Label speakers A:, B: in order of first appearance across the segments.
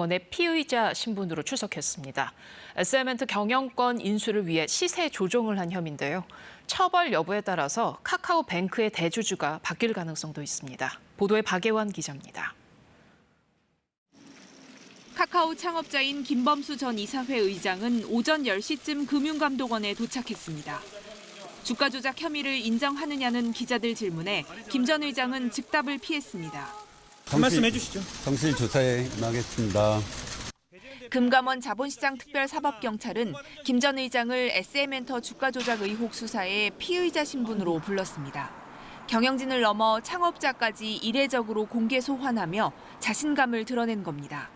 A: 건의 피의자 신분으로 출석했습니다. 세멘트 경영권 인수를 위해 시세 조정을 한 혐의인데요. 처벌 여부에 따라서 카카오뱅크의 대주주가 바뀔 가능성도 있습니다. 보도에 박예환 기자입니다.
B: 카카오 창업자인 김범수 전 이사회 의장은 오전 10시쯤 금융감독원에 도착했습니다. 주가 조작 혐의를 인정하느냐는 기자들 질문에 김 전 의장은 즉답을 피했습니다.
C: 한 말씀 해주시죠.
D: 정실 조사에 임하겠습니다.
B: 금감원 자본시장 특별사법경찰은 김 전 의장을 SM엔터 주가 조작 의혹 수사에 피의자 신분으로 불렀습니다. 경영진을 넘어 창업자까지 이례적으로 공개 소환하며 자신감을 드러낸 겁니다.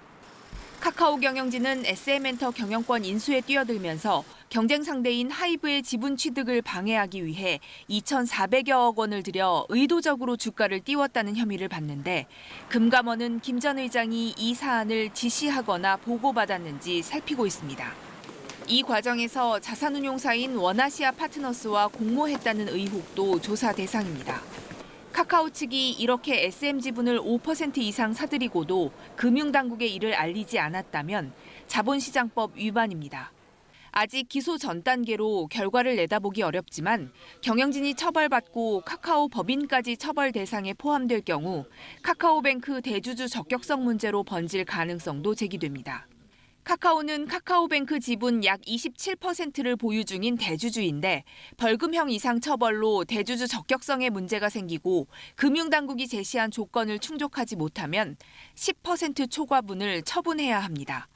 B: 카카오 경영진은 SM엔터 경영권 인수에 뛰어들면서 경쟁 상대인 하이브의 지분 취득을 방해하기 위해 2,400여억 원을 들여 의도적으로 주가를 띄웠다는 혐의를 받는데 금감원은 김 전 의장이 이 사안을 지시하거나 보고받았는지 살피고 있습니다. 이 과정에서 자산운용사인 원아시아 파트너스와 공모했다는 의혹도 조사 대상입니다. 카카오 측이 이렇게 SM 지분을 5% 이상 사들이고도 금융당국에 이를 알리지 않았다면 자본시장법 위반입니다. 아직 기소 전 단계로 결과를 내다보기 어렵지만 경영진이 처벌받고 카카오 법인까지 처벌 대상에 포함될 경우 카카오뱅크 대주주 적격성 문제로 번질 가능성도 제기됩니다. 카카오는 카카오뱅크 지분 약 27%를 보유 중인 대주주인데 벌금형 이상 처벌로 대주주 적격성에 문제가 생기고 금융당국이 제시한 조건을 충족하지 못하면 10% 초과분을 처분해야 합니다.